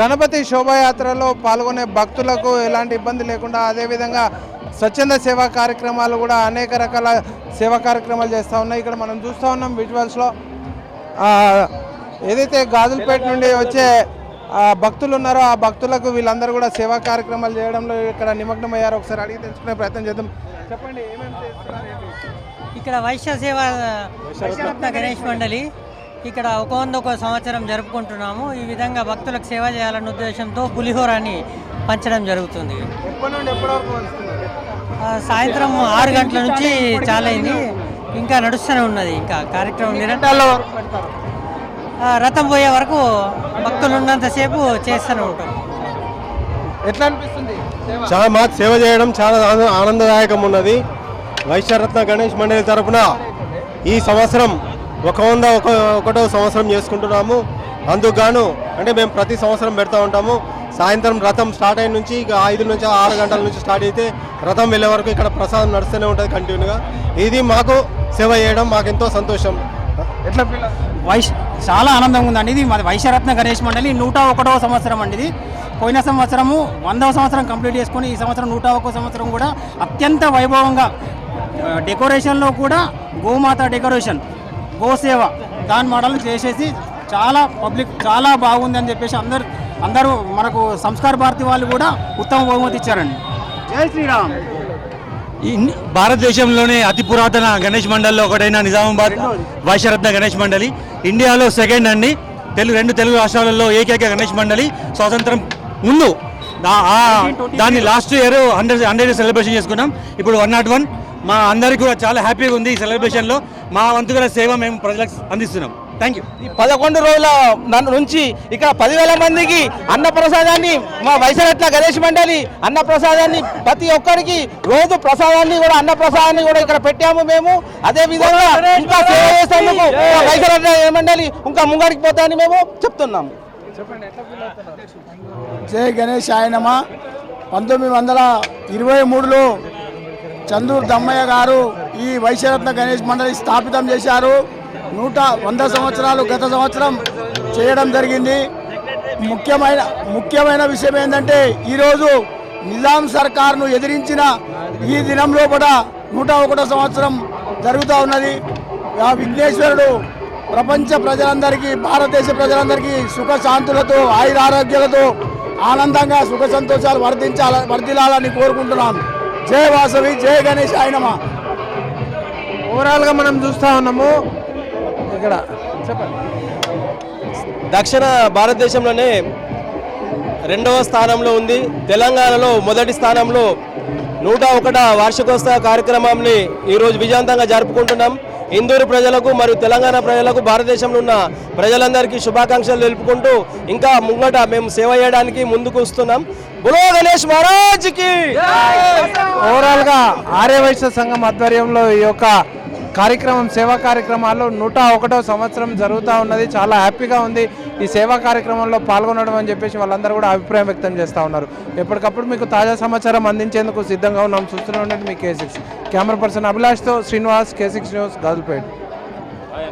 గణపతి శోభాయాత్రలో పాల్గొనే భక్తులకు ఎలాంటి ఇబ్బంది లేకుండా అదేవిధంగా స్వచ్ఛంద సేవా కార్యక్రమాలు కూడా అనేక రకాల సేవా కార్యక్రమాలు చేస్తూ ఉన్నాయి. ఇక్కడ మనం చూస్తూ ఉన్నాం విజువల్స్లో ఏదైతే గాజులపేట నుండి వచ్చే భక్తులు ఉన్నారో ఆ భక్తులకు వీళ్ళందరూ కూడా సేవా కార్యక్రమాలు చేయడంలో ఇక్కడ నిమగ్నమయ్యారు. ఒకసారి అడిగి తెలుసుకునే ప్రయత్నం చేద్దాం. చెప్పండి ఇక్కడ వైశ్య సేవ గణేష్ మండలి. ఇక్కడ ఒక వంద ఒక సంవత్సరం జరుపుకుంటున్నాము. ఈ విధంగా భక్తులకు సేవ చేయాలన్న ఉద్దేశంతో పులిహోరాన్ని పంచడం జరుగుతుంది. సాయంత్రం ఆరు గంటల నుంచి చాలైంది. ఇంకా నడుస్తూనే ఉన్నది. ఇంకా కార్యక్రమం నిరంతరం గంటల వరకు పెడతారు ఆ, రథం పోయే వరకు భక్తులు ఉన్నంతసేపు చేస్తూనే ఉంటాం. ఎట్లా అనిపిస్తుంది సేవ? చాలా మా సేవ చేయడం చాలా ఆనంద- ఆనందదాయకం ఉన్నది. వైశ్యరత్న గణేష్ మండలి తరపున ఈ సంవత్సరం ఒక వంద ఒక ఒకటో సంవత్సరం చేసుకుంటున్నాము. అందుకుగాను అంటే మేము ప్రతి సంవత్సరం పెడతా ఉంటాము. సాయంత్రం రథం స్టార్ట్ అయిన నుంచి ఇక ఐదు నుంచి ఆరు గంటల నుంచి స్టార్ట్ అయితే రథం వెళ్ళే వరకు ఇక్కడ ప్రసాదం నడుస్తూనే ఉంటుంది కంటిన్యూగా. ఇది మాకు సేవ చేయడం మాకు ఎంతో సంతోషం. ఎట్లా వైశ్ చాలా ఆనందంగా ఉందండి. ఇది మాది వైశ్యరత్న గణేష్ మండలి నూట ఒకటవ సంవత్సరం అండి ఇది. పోయిన సంవత్సరము వందవ సంవత్సరం కంప్లీట్ చేసుకొని ఈ సంవత్సరం నూట ఒక సంవత్సరం కూడా అత్యంత వైభవంగా డెకరేషన్లో కూడా గోమాత డెకరేషన్ గోసేవ దాని మోడల్ చేసేసి చాలా పబ్లిక్ చాలా బాగుంది అని చెప్పేసి అందరు అందరూ మనకు సంస్కార భారతి వాళ్ళు కూడా ఉత్తమ బహుమతి ఇచ్చారండి. జై శ్రీరామ్. ఇన్- భారతదేశంలోనే అతి పురాతన గణేష్ మండలిలో ఒకటైన నిజామాబాద్ వైశ్యరత్న గణేష్ మండలి. ఇండియాలో సెకండ్ అండి. తెలుగు రెండు తెలుగు రాష్ట్రాలలో ఏకైక గణేష్ మండలి. స్వాతంత్రం ముందు దాన్ని last year hundred hundred celebration చేసుకున్నాం. ఇప్పుడు వన్ నాట్ వన్. మా అందరికీ కూడా చాలా హ్యాపీగా ఉంది ఈ సెలబ్రేషన్లో మా వంతుగా సేవ మేము ప్రజలకు అందిస్తున్నాం. థ్యాంక్ యూ ఈ పదకొండు రోజుల నన్ను నుంచి ఇక్కడ పదివేల మందికి అన్న ప్రసాదాన్ని మా వైసరత్న గణేష్ మండలి అన్న ప్రసాదాన్ని ప్రతి ఒక్కరికి రోజు ప్రసాదాన్ని కూడా అన్న ప్రసాదాన్ని కూడా ఇక్కడ పెట్టాము మేము. అదే విధంగా ఇంకా సేవ చేసేందుకు వైసరత్న మండలి ఇంకా ముంగడికి పోతాయని మేము చెప్తున్నాము జై గణేష్ ఆయనమ పంతొమ్మిది వందల ఇరవై మూడులో చందూరు దమ్మయ్య గారు ఈ వైశ్యరత్న గణేష్ మండలి స్థాపితం చేశారు. నూట వంద సంవత్సరాలు గత సంవత్సరం చేయడం జరిగింది. ముఖ్యమైన ముఖ్యమైన విషయం ఏంటంటే ఈరోజు నిజాం సర్కార్ను ఎదిరించిన ఈ దినంలో కూడా నూట ఒకటో సంవత్సరం జరుగుతూ ఉన్నది. ఆ విఘ్నేశ్వరుడు ప్రపంచ ప్రజలందరికీ భారతదేశ ప్రజలందరికీ సుఖ శాంతులతో ఆయురారోగ్యాలతో ఆనందంగా సుఖ సంతోషాలు వర్ధించాల వర్ధిల్లాలని కోరుకుంటున్నాను జై వాసవి జై గణేష్ ఆయనమా ఓవరాల్గా మనం చూస్తూ ఉన్నాము. ఇక్కడ చెప్పండి. దక్షిణ భారతదేశంలోనే రెండవ స్థానంలో ఉంది. తెలంగాణలో మొదటి స్థానంలో నూట ఒకట వార్షికోత్సవ కార్యక్రమాన్ని ఈరోజు విజయవంతంగా జరుపుకుంటున్నాం. ఇందూరు ప్రజలకు మరియు తెలంగాణ ప్రజలకు భారతదేశంలో ఉన్న ప్రజలందరికీ శుభాకాంక్షలు తెలుపుకుంటూ ఇంకా ముంగట మేము సేవ చేయడానికి ముందుకు వస్తున్నాం. బులో గణేష్ మహారాజ్కి ఓవరాల్గా ఆర్యవైశ్య సంఘం ఆధ్వర్యంలో ఈ యొక్క కార్యక్రమం సేవా కార్యక్రమాలు నూట ఒకటో సంవత్సరం జరుగుతూ ఉన్నది. చాలా హ్యాపీగా ఉంది. ఈ సేవా కార్యక్రమంలో పాల్గొనడం అని చెప్పేసి వాళ్ళందరూ కూడా అభిప్రాయం వ్యక్తం చేస్తూ ఉన్నారు. ఎప్పటికప్పుడు మీకు తాజా సమాచారం అందించేందుకు సిద్ధంగా ఉన్నాం. చూస్తూనే ఉండండి మీ K six camera person అభిలాష్తో Srinivas K six news Gajulapeta.